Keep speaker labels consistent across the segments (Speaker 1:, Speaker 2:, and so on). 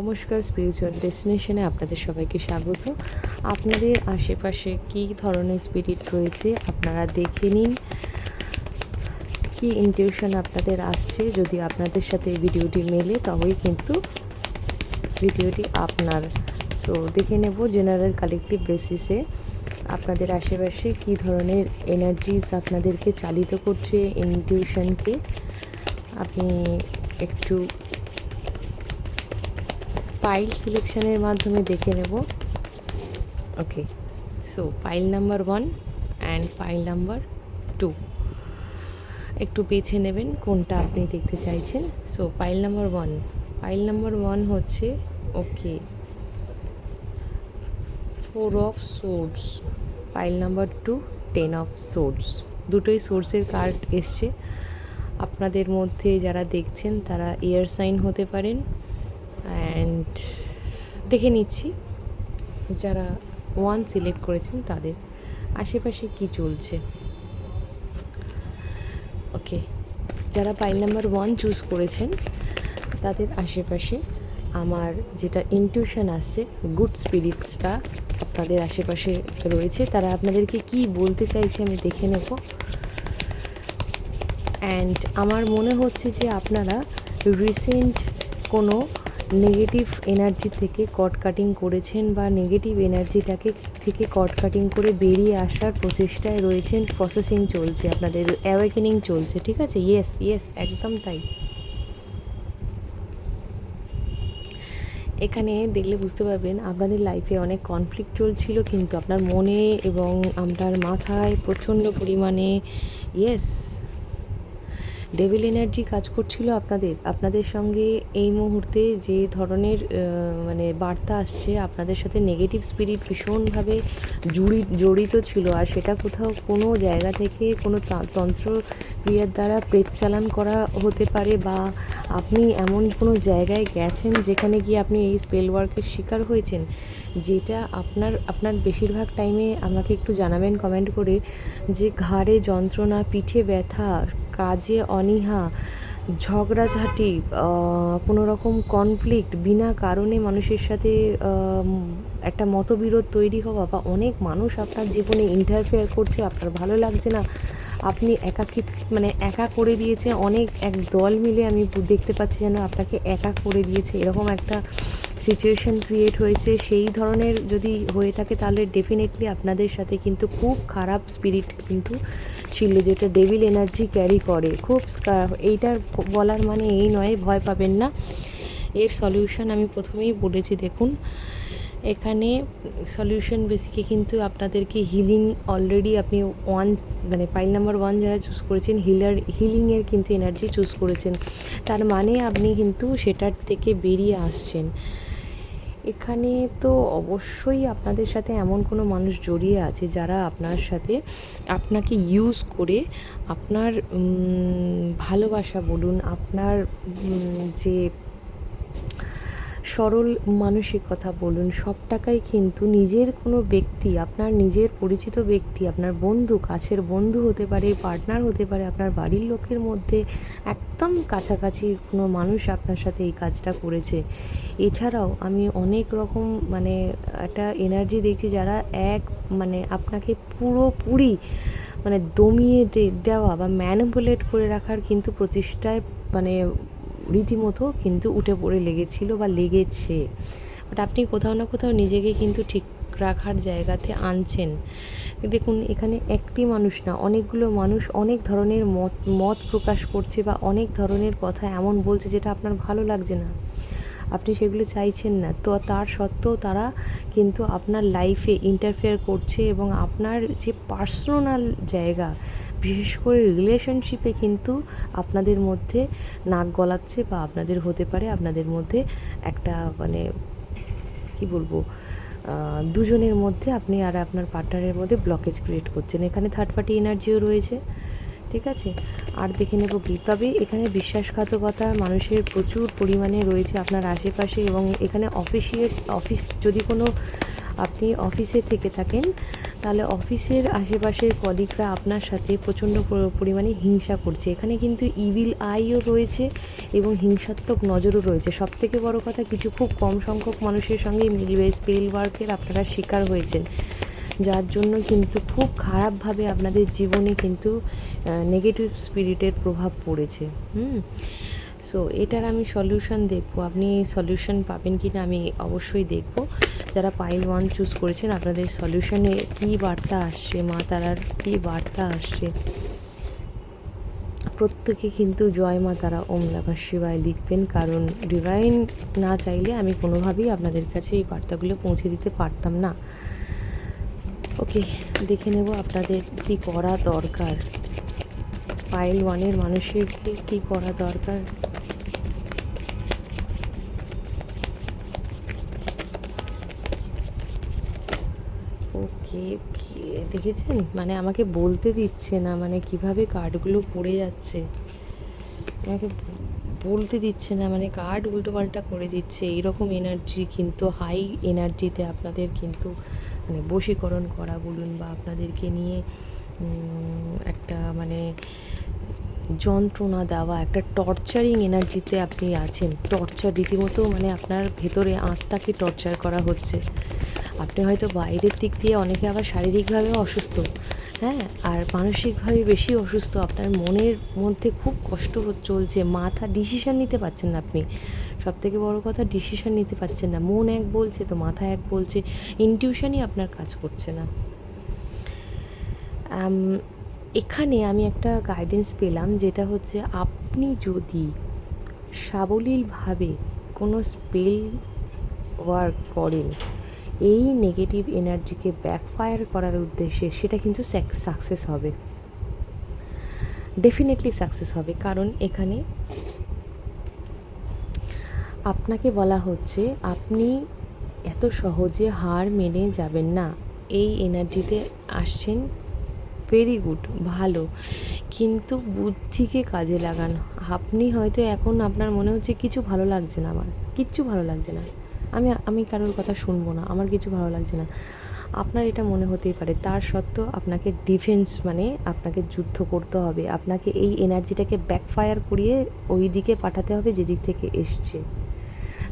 Speaker 1: নমস্কার স্পিরিচুয়াল ডেস্টিনেশনে আপনাদের সবাইকে স্বাগত। আপনাদের আশেপাশে কী ধরনের স্পিরিট রয়েছে আপনারা দেখে নিন। কি ইনটিউশন আপনাদের আসছে, যদি আপনাদের সাথে ভিডিওটি মেলে, তবেই কিন্তু ভিডিওটি আপনার। সো দেখে নেব জেনারেল কালেকটিভ বেসিসে আপনাদের আশেপাশে কী ধরনের এনার্জিস আপনাদেরকে চালিত করছে ইনটিউশনকে আপনি একটু পাইল সিলেকশনের মাধ্যমে দেখে নেব। Okay so pile number one and pile number two একটু বেছে নেবেন কোনটা আপনি দেখতে চাইছেন। So pile number one pile number one হচ্ছে okay four of source pile number two ten of source দুটোই সোর্সের কার্ড এসছে। আপনাদের মধ্যে যারা দেখছেন তারা এয়ার সাইন হতে পারেন। অ্যান্ড দেখে নিচ্ছি যারা ওয়ান সিলেক্ট করেছেন তাদের আশেপাশে কি চলছে। ওকে যারা পাইল নাম্বার ওয়ান চুজ করেছেন, তাদের আশেপাশে আমার যেটা ইনটিউশন আসছে গুড স্পিরিটসটা আপনাদের আশেপাশে রয়েছে। তারা আপনাদেরকে কি বলতে চাইছে আমি দেখে নেব। অ্যান্ড আমার মনে হচ্ছে যে আপনারা রিসেন্ট কোনো নেগেটিভ এনার্জি থেকে কট কাটিং করেছেন বা নেগেটিভ এনার্জিটাকে থেকে কট কাটিং করে বেরিয়ে আসার প্রচেষ্টায় রয়েছেন প্রসেসিং চলছে, আপনাদের অ্যাওয়েকেনিং চলছে, ঠিক আছে? ইয়েস ইয়েস একদম তাই। এখানে দেখলে বুঝতে পারবেন, আপনাদের লাইফে অনেক কনফ্লিক্ট চলছিল, কিন্তু আপনার মনে এবং আপনার মাথায় প্রচণ্ড পরিমাণে ইয়েস ডেভিল এনার্জি কাজ করছিল আপনাদের? আপনাদের সঙ্গে এই মুহূর্তে যে ধরনের মানে বার্তা আসছে, আপনাদের সাথে নেগেটিভ স্পিরিট ভীষণভাবে জুড়ি, জড়িত ছিল। আর সেটা কোথাও কোনো জায়গা থেকে কোনো তন্ত্র ক্রিয়ার দ্বারা প্রেতচালান করা হতে পারে বা আপনি এমন কোনো জায়গায় গেছেন যেখানে গিয়ে আপনি এই স্পেল ওয়ার্কের শিকার হয়েছেন? যেটা আপনার আপনার বেশিরভাগ টাইমে আমাকে একটু জানাবেন কমেন্ট করে যে ঘাড়ে যন্ত্রণা, পিঠে ব্যথা কাজে অনীহা, ঝগড়াঝাটি কোনো রকম কনফ্লিক্ট বিনা কারণে মানুষের সাথে একটা মতবিরোধ তৈরি হওয়া বা অনেক মানুষ আপনার জীবনে ইন্টারফেয়ার করছে, আপনার ভালো লাগছে না, আপনি একাকি মানে একা করে দিয়েছে, অনেক এক দল মিলে আমি দেখতে পাচ্ছি যেন আপনাকে একা করে দিয়েছে, এরকম একটা সিচুয়েশন ক্রিয়েট হয়েছে। সেই ধরনের যদি হয়ে থাকে তাহলে ডেফিনেটলি আপনাদের সাথে কিন্তু খুব খারাপ স্পিরিট কিন্তু ছিল যেটা ডেভিল এনার্জি ক্যারি করে। খুব এইটার বলার মানে এই নয়, ভয় পাবেন না। এর সলিউশন আমি প্রথমেই বলেছি, দেখুন, এখানে সলিউশন বেসিকে কিন্তু আপনাদেরকে হিলিং অলরেডি আপনি ওয়ান মানে পাইল নাম্বার ওয়ান যারা চুজ করেছেন হিলার হিলিংয়ের কিন্তু এনার্জি চুজ করেছেন। তার মানে আপনি কিন্তু সেটার থেকে বেরিয়ে আসছেন। এখানে তো অবশ্যই আপনাদের সাথে এমন কোনো মানুষ জড়িয়ে আছে যারা আপনার সাথে আপনাকে ইউজ করে আপনার ভালোবাসা বলুন, আপনার যে সরল মানসিকতা বলুন, সব টাকাই কিন্তু নিজের কোনো ব্যক্তি, আপনার নিজের পরিচিত ব্যক্তি, আপনার বন্ধু, কাছের বন্ধু হতে পারে পার্টনার হতে পারে, আপনার বাড়ির লোকের মধ্যে একদম কাছাকাছি কোনো মানুষ আপনার সাথে এই কাজটা করেছে। এছাড়াও আমি অনেক রকম মানে একটা এনার্জি দেখছি যারা এক মানে আপনাকে পুরোপুরি মানে দমিয়ে দেওয়া বা ম্যানিপুলেট করে রাখার কিন্তু প্রচেষ্টায় মানে রীতিমতো কিন্তু উঠে পড়ে লেগেছিল বা লেগেছে। বাট আপনি কোথাও না কোথাও নিজেকে কিন্তু ঠিক রাখার জায়গাতে আনছেন। দেখুন, এখানে একটি মানুষ না, অনেকগুলো মানুষ অনেক ধরনের মত মত প্রকাশ করছে বা অনেক ধরনের কথা এমন বলছে যেটা আপনার ভালো লাগছে না। আপনি সেগুলো চাইছেন না। তো তার সত্ত্বেও তারা কিন্তু আপনার লাইফে ইন্টারফেয়ার করছে এবং আপনার যে পার্সোনাল জায়গা বিশেষ করে রিলেশনশিপে কিন্তু আপনাদের মধ্যে নাক গলাচ্ছে বা আপনাদের হতে পারে আপনাদের মধ্যে একটা মানে কি বলব দুজনের মধ্যে আপনি আর আপনার পার্টনারের মধ্যে ব্লকেজ ক্রিয়েট করছেন। এখানে থার্ড পার্টি এনার্জিও রয়েছে, ঠিক আছে? আর দেখে নেব কি? তবে এখানে বিশ্বাসঘাতকতা মানুষের প্রচুর পরিমাণে রয়েছে আপনার আশেপাশে এবং এখানে অফিসিয়েট অফিস যদি কোনো আপনি অফিসে থেকে থাকেন তাহলে অফিসের আশেপাশের কলিগরা আপনার সাথে প্রচণ্ড পরিমাণে হিংসা করছে। এখানে কিন্তু ইভিল আইও রয়েছে এবং হিংসাত্মক নজরও রয়েছে। সব থেকে বড় কথা, কিছু খুব কম সংখ্যক মানুষের সঙ্গে মিলবে স্পেল ওয়ার্কের আপনারা শিকার হয়েছেন। যার জন্য কিন্তু খুব খারাপভাবে আপনাদের জীবনে কিন্তু নেগেটিভ স্পিরিটের প্রভাব পড়েছে। হুম? সো এটার আমি সলিউশন দেখব। আপনি সলিউশন পাবেন কি না আমি অবশ্যই দেখব। যারা পাইল ওয়ান চুজ করেছেন, আপনাদের সলিউশনে কী বার্তা আসছে, মা তারার কী বার্তা আসছে? প্রত্যেকে কিন্তু জয় মা তারা, ওম নমঃ শিবায় লিখবেন। কারণ ডিভাইন না চাইলে আমি কোনোভাবেই আপনাদের কাছে এই বার্তাগুলো পৌঁছে দিতে পারতাম না। ওকে দেখে নেব আপনাদের কি করা দরকার। পাইল ওয়ানের মানুষের কি করা দরকার? ওকে দেখেছেন? মানে আমাকে বলতে দিচ্ছে না মানে কীভাবে কার্ডগুলো পড়ে যাচ্ছে? আমাকে বলতে দিচ্ছে না মানে কার্ড উল্টো পাল্টা করে দিচ্ছে, এইরকম এনার্জি কিন্তু হাই এনার্জিতে আপনাদের কিন্তু মানে বশীকরণ করা বলুন বা আপনাদেরকে নিয়ে একটা মানে যন্ত্রণা দেওয়া, একটা টর্চারিং এনার্জিতে আপনি আছেন। টর্চার রীতিমতো মানে আপনার ভেতরে আত্মাকে টর্চার করা হচ্ছে। আপনি হয়তো বাইরের দিক দিয়ে অনেকে আবার শারীরিকভাবেও অসুস্থ হ্যাঁ? আর মানসিকভাবে বেশি অসুস্থ, আপনার মনের মধ্যে খুব কষ্ট চলছে, মাথা ডিসিশন নিতে পারছেন না আপনি। সব থেকে বড় কথা ডিসিশন নিতে পারছেন না। মন এক বলছে, তো মাথা এক বলছে। ইনটিউশনই আপনার কাজ করছে না। এখানে আমি একটা গাইডেন্স পেলাম যেটা হচ্ছে আপনি যদি সাবলীলভাবে কোনো স্পেল ওয়ার্ক করেন, এই নেগেটিভ এনার্জিকে ব্যাকফায়ার করার উদ্দেশ্যে সেটা কিন্তু সাকসেস হবে। ডেফিনেটলি সাকসেস হবে, কারণ এখানে আপনাকে বলা হচ্ছে আপনি এত সহজে হার মেনে যাবেন না। এই এনার্জিতে আসছেন ভেরি গুড ভালো। কিন্তু বুদ্ধিকে কাজে লাগান। আপনি হয়তো এখন আপনার মনে হচ্ছে কিছু ভালো লাগছে না আমার। কিচ্ছু ভালো লাগছে না। আমি আমি কারোর কথা শুনব না। আমার কিছু ভালো লাগছে না। আপনার এটা মনে হতেই পারে। তার সত্ত্বেও আপনাকে ডিফেন্স মানে আপনাকে যুদ্ধ করতে হবে। আপনাকে এই এনার্জিটাকে ব্যাকফায়ার করিয়ে ওই দিকে পাঠাতে হবে যেদিক থেকে এসছে।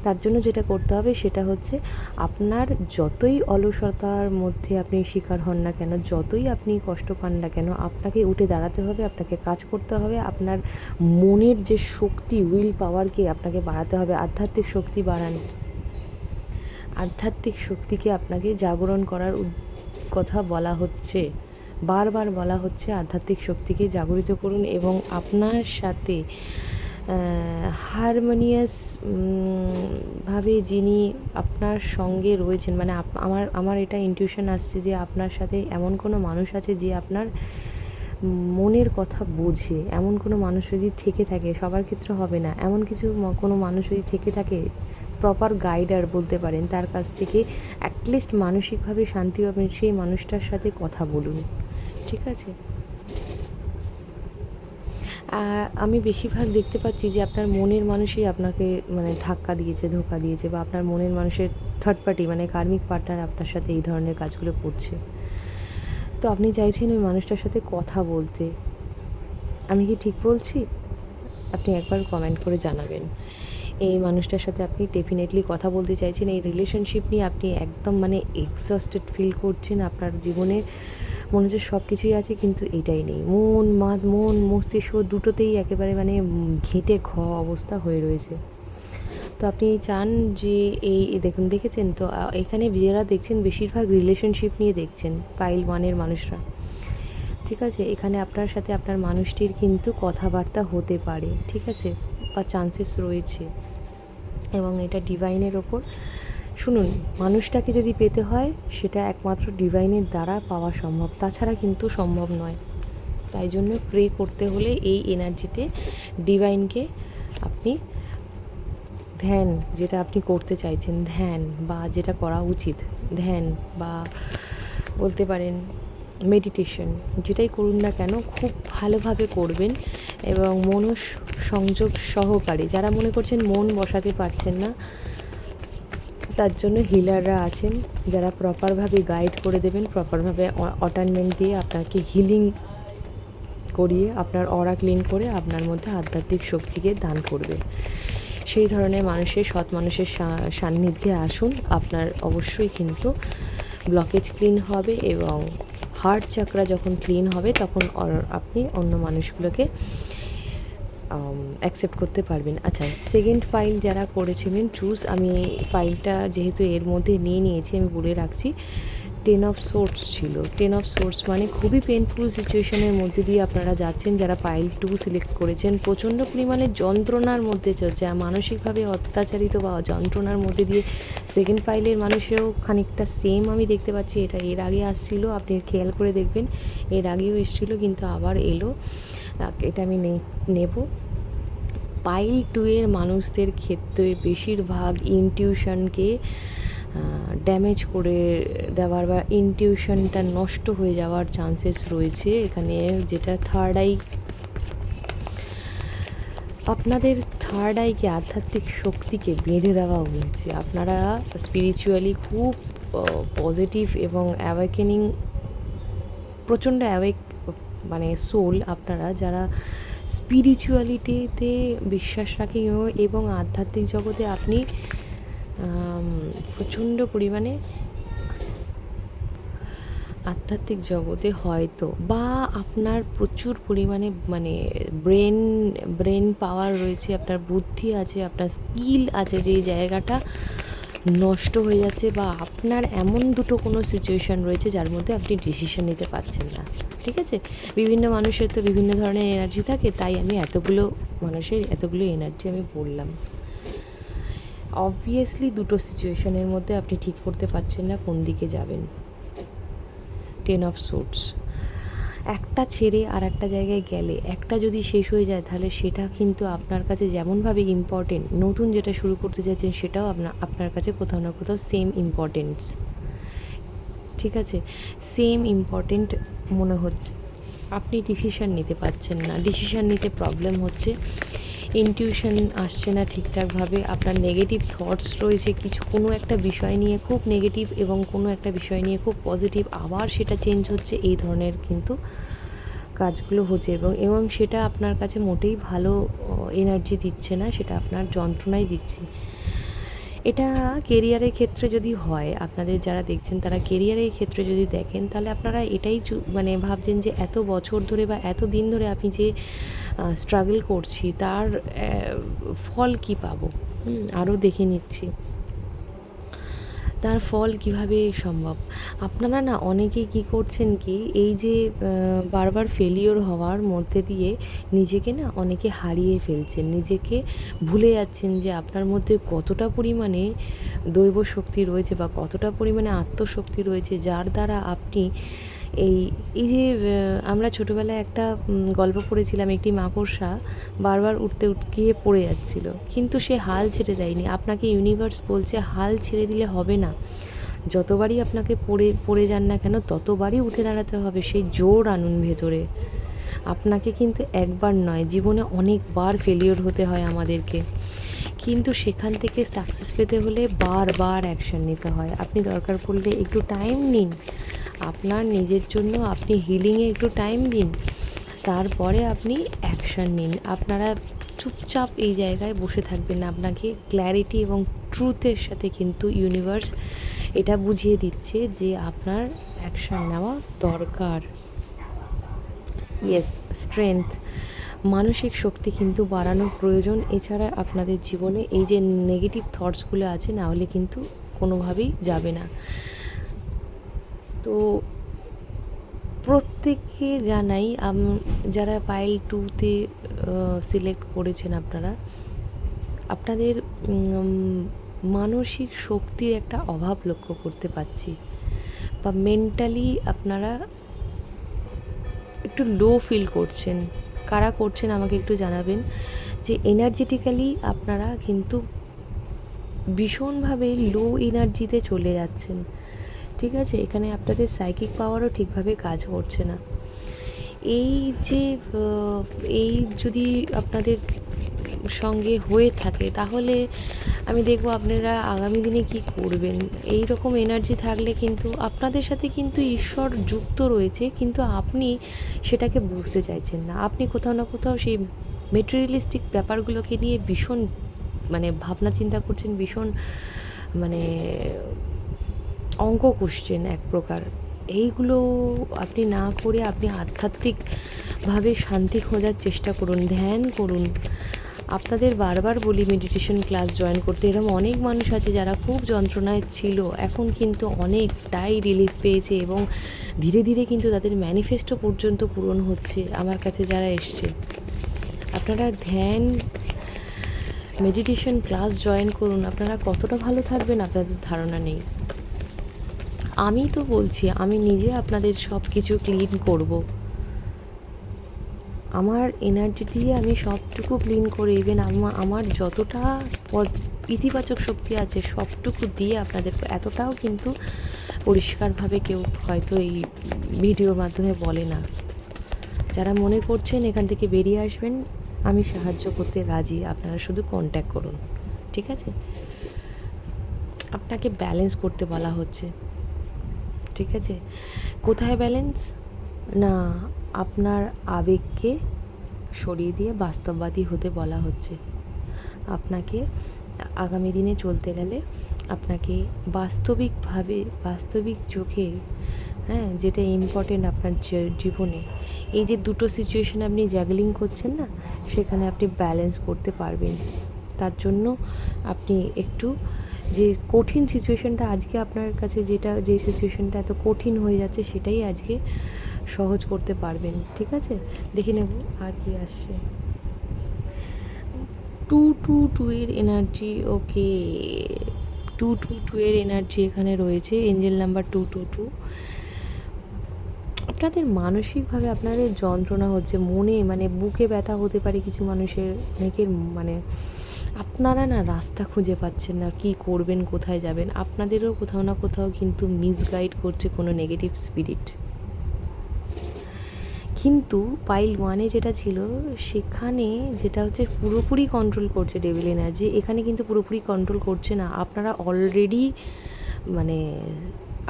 Speaker 1: তার জন্য যেটা করতে হবে সেটা হচ্ছে আপনার যতই অলসতার মধ্যে আপনি শিকার হন না কেন, যতই আপনি কষ্ট পান না কেন, আপনাকে উঠে দাঁড়াতে হবে, আপনাকে কাজ করতে হবে, আপনার মনের যে শক্তি উইল পাওয়ারকে আপনাকে বাড়াতে হবে, আধ্যাত্মিক শক্তি বাড়ান। আধ্যাত্মিক শক্তিকে আপনাকে জাগরণ করার কথা বলা হচ্ছে। বারবার বলা হচ্ছে আধ্যাত্মিক শক্তিকে জাগরিত করুন এবং আপনার সাথে হারমোনিয়াস ভাবে যিনি আপনার সঙ্গে রয়েছেন মানে আমার আমার এটা ইনটিউশন আসছে যে আপনার সাথে এমন কোনো মানুষ আছে যে আপনার মনের কথা বোঝে। এমন কোনো মানুষ যদি থেকে থাকে, সবার ক্ষেত্রে হবে না। এমন কিছু কোনো মানুষ যদি থেকে থাকে প্রপার গাইডার বলতে পারেন, তার কাছ থেকে অ্যাটলিস্ট মানসিকভাবে শান্তি পাবেন, সেই মানুষটার সাথে কথা বলুন। ঠিক আছে? আমি বেশিরভাগ দেখতে পাচ্ছি যে আপনার মনের মানুষই আপনাকে মানে ধাক্কা দিয়েছে, ধোকা দিয়েছে বা আপনার মনের মানুষের থার্ড পার্টি মানে কার্মিক পার্টনার আপনার সাথে এই ধরনের কাজগুলো করছে। তো আপনি চাইছেন ওই মানুষটার সাথে কথা বলতে। আমি কি ঠিক বলছি? আপনি একবার কমেন্ট করে জানাবেন। এই মানুষটার সাথে আপনি ডেফিনেটলি কথা বলতে চাইছেন, এই রিলেশনশিপ নিয়ে আপনি একদম মানে এক্সস্টেড ফিল করছেন আপনার জীবনে মনে হচ্ছে সব কিছুই আছে, কিন্তু এটাই নেই। মন মাদ মন, মস্তিষ্ক দুটোতেই একেবারে মানে ঘেঁটে ঘ অবস্থা হয়ে রয়েছে। তো আপনি চান যে এই দেখুন, দেখেছেন তো? এখানে যারা দেখছেন, বেশিরভাগ রিলেশনশিপ নিয়ে দেখছেন পাইল ওয়ানের মানুষরা। ঠিক আছে? এখানে আপনার সাথে আপনার মানুষটির কিন্তু কথাবার্তা হতে পারে, ঠিক আছে? বা চান্সেস রয়েছে। এবং এটা ডিভাইনের ওপর। শুনুন, মানুষটাকে যদি পেতে হয়, সেটা একমাত্র ডিভাইনের দ্বারা পাওয়া সম্ভব। তাছাড়া কিন্তু সম্ভব নয়। তাই জন্য প্রে করতে হলে এই এনার্জিতে ডিভাইনকে আপনি ধ্যান, যেটা আপনি করতে চাইছেন, ধ্যান বা যেটা করা উচিত, ধ্যান বা বলতে পারেন মেডিটেশন যেটাই করুন না কেন, খুব ভালোভাবে করবেন এবং মনস সংযোগ সহকারে, যারা মনে করছেন মন বসাতে পারছেন না তার জন্য হিলাররা আছেন, যারা প্রপারভাবে গাইড করে দেবেন প্রপারভাবে অটানমেন্ট দিয়ে আপনাকে হিলিং করিয়ে আপনার অরা ক্লিন করে আপনার মধ্যে আধ্যাত্মিক শক্তিকে দান করবে। সেই ধরনের মানুষের, সৎ মানুষের সান্নিধ্যে আসুন। আপনার অবশ্যই কিন্তু ব্লকেজ ক্লিন হবে এবং হার্ট চাকরা যখন ক্লিন হবে, তখন আপনি অন্য মানুষগুলোকে অ্যাকসেপ্ট করতে পারবেন। আচ্ছা সেকেন্ড ফাইল যারা করেছিলেন চুজ আমি ফাইলটা যেহেতু এর মধ্যে নিয়ে নিয়েছি, আমি বলে রাখছি টেন অফ সোর্স ছিল। টেন অফ সোর্স মানে খুবই পেনফুল সিচুয়েশনের মধ্যে দিয়ে আপনারা যাচ্ছেন, যারা ফাইল টু সিলেক্ট করেছেন, প্রচণ্ড পরিমাণে যন্ত্রণার মধ্যে চলছে আর মানসিকভাবে অত্যাচারিত বা যন্ত্রণার মধ্যে দিয়ে সেকেন্ড ফাইলের মানুষেরও খানিকটা সেম আমি দেখতে পাচ্ছি, এটা এর আগে আসছিল, আপনি খেয়াল করে দেখবেন, এর আগেও এসেছিল, কিন্তু আবার এলো। এটা আমি নেব। পাইল টু এর মানুষদের ক্ষেত্রে বেশিরভাগ ইনটিউশনকে ড্যামেজ করে দেওয়ার বা ইনটিউশনটা নষ্ট হয়ে যাওয়ার চান্সেস রয়েছে। এখানে যেটা থার্ড আই আপনাদের থার্ড আইকে আধ্যাত্মিক শক্তিকে বেঁধে দেওয়া হয়েছে। আপনারা স্পিরিচুয়ালি খুব পজিটিভ এবং অ্যাওয়েকেনিং প্রচণ্ড অ্যাওয়েক মানে সোল আপনারা যারা স্পিরিচুয়ালিটিতে বিশ্বাস রাখেন এবং- আধ্যাত্মিক জগতে আপনি প্রচণ্ড পরিমাণে আধ্যাত্মিক জগতে হয়তো বা আপনার প্রচুর পরিমাণে মানে ব্রেন ব্রেন পাওয়ার রয়েছে, আপনার বুদ্ধি আছে, আপনার স্কিল আছে যেই জায়গাটা নষ্ট হয়ে যাচ্ছে বা আপনার এমন দুটো কোনো সিচুয়েশান রয়েছে যার মধ্যে আপনি ডিসিশন নিতে পারছেন না, ঠিক আছে? বিভিন্ন মানুষের তো বিভিন্ন ধরনের এনার্জি থাকে, তাই আমি এতগুলো মানুষের, এতগুলো এনার্জি আমি বললাম। অবভিয়াসলি দুটো সিচুয়েশনের মধ্যে আপনি ঠিক করতে পারছেন না কোন দিকে যাবেন। টেন অফ সুটস একটা ছেড়ে আর একটা জায়গায় গেলে, একটা যদি শেষ হয়ে যায়, তাহলে সেটা কিন্তু আপনার কাছে যেমনভাবে ইম্পর্টেন্ট নতুন যেটা শুরু করতে চাইছেন সেটাও আপনার আপনার কাছে কোথাও না কোথাও সেম ইম্পর্টেন্স ঠিক আছে? সেম ইম্পর্টেন্ট মনে হচ্ছে। আপনি ডিসিশান নিতে পারছেন না। ডিসিশান নিতে প্রবলেম হচ্ছে। ইনটিউশন আসছে না ঠিকঠাকভাবে, আপনার নেগেটিভ থটস রয়েছে, কিছু, কোনো একটা বিষয় নিয়ে খুব নেগেটিভ এবং কোনো একটা বিষয় নিয়ে খুব পজিটিভ আবার সেটা চেঞ্জ হচ্ছে, এই ধরনের কিন্তু কাজগুলো হচ্ছে এবং এবং সেটা আপনার কাছে মোটেই ভালো এনার্জি দিচ্ছে না, সেটা আপনার যন্ত্রণাই দিচ্ছে। এটা কেরিয়ারের ক্ষেত্রে যদি হয়, আপনাদের যারা দেখছেন, তারা কেরিয়ারের ক্ষেত্রে যদি দেখেন, তাহলে আপনারা এটাই মানে ভাবছেন যে এত বছর ধরে বা এত দিন ধরে আপনি যে স্ট্রাগল করছি, তার ফল কি পাবো? আরও দেখে নিচ্ছি। তার ফল কীভাবে সম্ভব? আপনারা না অনেকেই কি করছেন কি, এই যে বারবার ফেলিওর হওয়ার মধ্যে দিয়ে নিজেকে না অনেকে হারিয়ে ফেলছেন, নিজেকে ভুলে যাচ্ছেন যে আপনার মধ্যে কতটা পরিমাণে দৈব শক্তি রয়েছে বা কতটা পরিমাণে আত্মশক্তি রয়েছে, যার দ্বারা আপনি এই এই যে আমরা ছোটোবেলায় একটা গল্প পড়েছিলাম একটি মাকড়সা বারবার উঠতে উঠ, গিয়ে পড়ে যাচ্ছিল। কিন্তু সে হাল ছেড়ে দেয়নি। আপনাকে ইউনিভার্স বলছে, হাল ছেড়ে দিলে হবে না। যতবারই আপনাকে পড়ে পড়ে যান না কেন, ততবারই উঠে দাঁড়াতে হবে সেই জোর আনুন ভেতরে। আপনাকে কিন্তু একবার নয়, জীবনে অনেকবার ফেলিওর হতে হয় আমাদেরকে। কিন্তু সেখান থেকে সাকসেস পেতে হলে বারবার অ্যাকশন নিতে হয়। আপনি দরকার পড়লে একটু টাইম নিন। আপনার নিজের জন্য আপনি হিলিংয়ে একটু টাইম দিন, তারপরে আপনি অ্যাকশান নিন। আপনারা চুপচাপ এই জায়গায় বসে থাকবেন। আপনাকে ক্ল্যারিটি এবং ট্রুথের সাথে কিন্তু ইউনিভার্স এটা বুঝিয়ে দিচ্ছে যে আপনার অ্যাকশান নেওয়া দরকার। ইয়েস স্ট্রেংথ মানসিক শক্তি কিন্তু বাড়ানো প্রয়োজন। এছাড়া আপনাদের জীবনে এই যে নেগেটিভ থটসগুলো আছে, না হলে কিন্তু কোনোভাবেই যাবে না। তো প্রত্যেককে জানাই যারা পাইল টুতে সিলেক্ট করেছেন আপনারা, আপনাদের মানসিক শক্তির একটা অভাব লক্ষ্য করতে পারছি। বা মেন্টালি আপনারা একটু লো ফিল করছেন। কারা করছেন আমাকে একটু জানাবেন যে এনার্জেটিক্যালি আপনারা কিন্তু ভীষণভাবে লো এনার্জিতে চলে যাচ্ছেন। ঠিক আছে? এখানে আপনাদের সাইকিক পাওয়ারও ঠিকভাবে কাজ করছে না। এই যে এই যদি আপনাদের সঙ্গে হয়ে থাকে, তাহলে আমি দেখব আপনারা আগামী দিনে কি করবেন। এই রকম এনার্জি থাকলে কিন্তু, আপনাদের সাথে কিন্তু ঈশ্বর যুক্ত রয়েছে, কিন্তু আপনি সেটাকে বুঝতে চাইছেন না। আপনি কোথাও না কোথাও সেই মেটেরিয়ালিস্টিক ব্যাপারগুলোকে নিয়ে ভীষণ মানে ভাবনা চিন্তা করছেন, ভীষণ মানে অঙ্ক কোশ্চেন এক প্রকার। এইগুলো আপনি না করে আপনি আধ্যাত্মিকভাবে শান্তি খোঁজার চেষ্টা করুন, ধ্যান করুন। আপনাদের বারবার বলি মেডিটেশন ক্লাস জয়েন করতে। এরকম অনেক মানুষ আছে যারা খুব যন্ত্রণায় ছিল, এখন কিন্তু অনেকটাই রিলিফ পেয়েছে এবং ধীরে ধীরে কিন্তু তাদের ম্যানিফেস্টো পর্যন্ত পূরণ হচ্ছে আমার কাছে যারা এসছে। আপনারা ধ্যান মেডিটেশন ক্লাস জয়েন করুন। আপনারা কতটা ভালো থাকবেন আপনাদের ধারণা নেই। আমি তো বলছি, আমি নিজে আপনাদের সব কিছু ক্লিন করব। আমার এনার্জি দিয়ে আমি সবটুকু ক্লিন করে ইভেন আমার যতটা ইতিবাচক শক্তি আছে, সবটুকু দিয়ে আপনাদের এতটাও কিন্তু পরিষ্কারভাবে কেউ হয়তো এই ভিডিওর মাধ্যমে বলে না। যারা মনে করছেন এখান থেকে বেরিয়ে আসবেন, আমি সাহায্য করতে রাজি, আপনারা শুধু কন্ট্যাক্ট করুন, ঠিক আছে? আপনাকে ব্যালেন্স করতে বলা হচ্ছে। ঠিক আছে? কোথায় ব্যালেন্স না, আপনার আবেগকে সরিয়ে দিয়ে বাস্তববাদী হতে বলা হচ্ছে। আপনাকে আগামী দিনে চলতে গেলে আপনাকে বাস্তবিকভাবে, বাস্তবিক চোখে হ্যাঁ যেটা ইম্পর্টেন্ট আপনার জীবনে। এই যে দুটো সিচুয়েশন আপনি জ্যাগলিং করছেন না, সেখানে আপনি ব্যালেন্স করতে পারবেন। তার জন্য আপনি একটু যে কঠিন সিচুয়েশনটা আজকে আপনার কাছে যেটা, যে সিচুয়েশনটা এত কঠিন হয়ে যাচ্ছে সেটাই আজকে সহজ করতে পারবেন, ঠিক আছে? দেখে নেব আর কি আসছে। টু টু টু এর energy okay two two two এর এনার্জি এখানে রয়েছে angel number two two two. আপনাদের মানসিকভাবে আপনাদের যন্ত্রণা হচ্ছে, মনে মানে বুকে ব্যথা হতে পারে কিছু মানুষের, অনেকের মানে আপনারা না রাস্তা খুঁজে পাচ্ছেন না, কি করবেন, কোথায় যাবেন? আপনাদেরও কোথাও না কোথাও কিন্তু মিসগাইড করছে কোনো নেগেটিভ স্পিরিট কিন্তু পাইল ওয়ানে যেটা ছিল, সেখানে যেটা হচ্ছে পুরোপুরি কন্ট্রোল করছে ডেভিল এনার্জি এখানে কিন্তু পুরোপুরি কন্ট্রোল করছে না। আপনারা অলরেডি মানে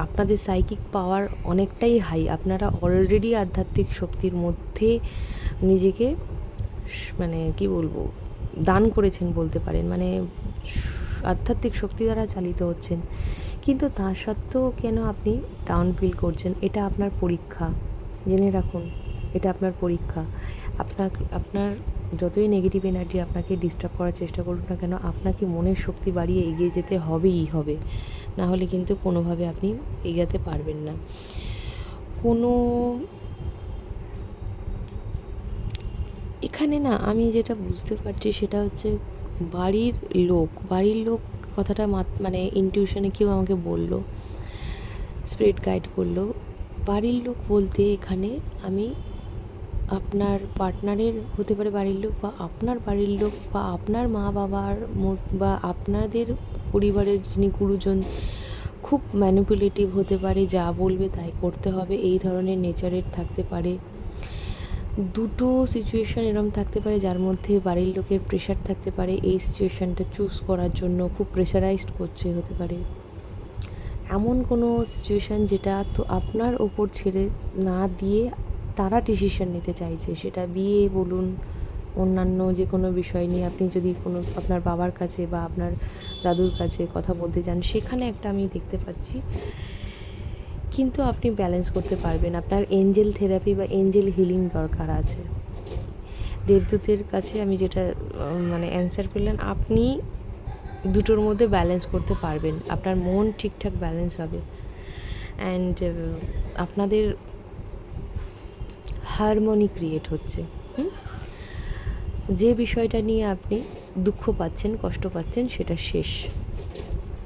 Speaker 1: আপনাদের সাইকিক পাওয়ার অনেকটাই হাই আপনারা অলরেডি আধ্যাত্মিক শক্তির মধ্যে নিজেকে মানে কি বলব? দান করেছেন বলতে পারেন মানে আধ্যাত্মিক শক্তি দ্বারা চালিত হচ্ছেন। কিন্তু তা সত্ত্বেও কেন আপনি ডাউন ফিল করছেন? এটা আপনার পরীক্ষা। জেনে রাখুন, এটা আপনার পরীক্ষা। আপনার আপনার যতই নেগেটিভ এনার্জি আপনাকে ডিস্টার্ব করার চেষ্টা করুন না কেন, আপনাকে মনের শক্তি বাড়িয়ে এগিয়ে যেতে হবেই হবে। না হলে কিন্তু কোনোভাবে আপনি এগাতে পারবেন না। কোনো এখানে না আমি যেটা বুঝতে পারছি সেটা হচ্ছে বাড়ির লোক বাড়ির লোক কথাটা মানে ইনটিউশনে কেউ আমাকে বলল স্পিরিট গাইড করল। বাড়ির লোক বলতে এখানে আমি আপনার পার্টনারের হতে পারে বাড়ির লোক বা আপনার বাড়ির লোক বা আপনার মা বাবার বা আপনাদের পরিবারের যিনি গুরুজন খুব ম্যানিপুলেটিভ হতে পারে, যা বলবে তাই করতে হবে, এই ধরনের নেচারের থাকতে পারে। দুটো সিচুয়েশন এরম থাকতে পারে যার মধ্যে বাড়ির লোকের প্রেশার থাকতে পারে। এই সিচুয়েশনটা চুজ করার জন্য খুব প্রেশারাইজড করছে হতে পারে। এমন কোনো সিচুয়েশান যেটা তো আপনার ওপর ছেড়ে না দিয়ে তারা ডিসিশন নিতে চাইছে। সেটা বিয়ে বলুন, অন্যান্য যে কোনো বিষয় নিয়ে আপনি যদি কোনো আপনার বাবার কাছে বা আপনার দাদুর কাছে কথা বলতে চান সেখানে একটা আমি দেখতে পাচ্ছি। কিন্তু আপনি ব্যালেন্স করতে পারবেন। আপনার এঞ্জেল থেরাপি বা এঞ্জেল হিলিং দরকার আছে। দেবদূতের কাছে আমি যেটা মানে অ্যান্সার পেলেন আপনি দুটোর মধ্যে ব্যালেন্স করতে পারবেন। আপনার মন ঠিকঠাক ব্যালেন্স হবে। অ্যান্ড আপনাদের হারমোনি ক্রিয়েট হচ্ছে? যে বিষয়টা নিয়ে আপনি দুঃখ পাচ্ছেন, কষ্ট পাচ্ছেন, সেটা শেষ।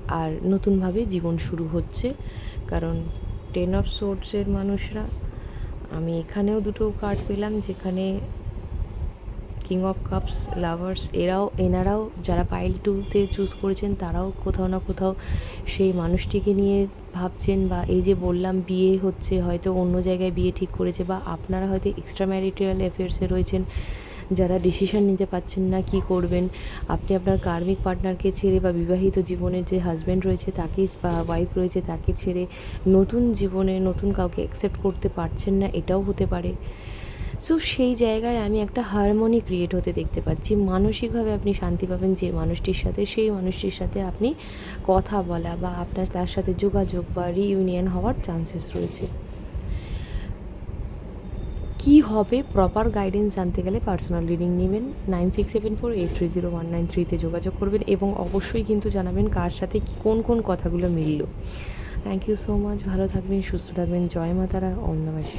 Speaker 1: আর নতুনভাবে জীবন শুরু হচ্ছে। কারণ টেন অফ সোর্সের মানুষরা। আমি এখানেও দুটো কার্ড পেলাম, যেখানে কিং অফ কাপস লাভার্স এরাও, এনারাও, যারা পাইল টুতে চুজ করেছেন, তারাও কোথাও না কোথাও সেই মানুষটিকে নিয়ে ভাবছেন বা এই যে বললাম বিয়ে হচ্ছে, হয়তো অন্য জায়গায় বিয়ে ঠিক করেছে বা আপনারা হয়তো এক্সট্রা ম্যারিটাল অ্যাফেয়ার্সে রয়েছেন। যারা ডিসিশন নিতে পারছেন না কি করবেন, আপনি আপনার কার্মিক পার্টনারকে ছেড়ে বা বিবাহিত জীবনের যে হাজব্যান্ড রয়েছে তাকে বা ওয়াইফ রয়েছে তাকে ছেড়ে নতুন জীবনে নতুন কাউকে অ্যাকসেপ্ট করতে পারছেন না, এটাও হতে পারে। সো সেই জায়গায় আমি একটা হারমোনি ক্রিয়েট হতে দেখতে পাচ্ছি। মানসিকভাবে আপনি শান্তি পাবেন যে মানুষটির সাথে, সেই মানুষটির সাথে আপনি কথা বলা বা আপনার তার সাথে যোগাযোগ বা রিইউনিয়ন হওয়ার চান্সেস রয়েছে। কী হবে প্রপার গাইডেন্স জানতে গেলে পার্সোনাল রিডিং নেবেন। Nine six seven four eight three zero one nine থ্রিতে যোগাযোগ করবেন এবং অবশ্যই কিন্তু জানাবেন কার সাথে কোন কোন কথাগুলো মিলল। থ্যাংক ইউ সো মাচ ভালো থাকবেন, সুস্থ থাকবেন। জয় মাতারা। ওম নমঃ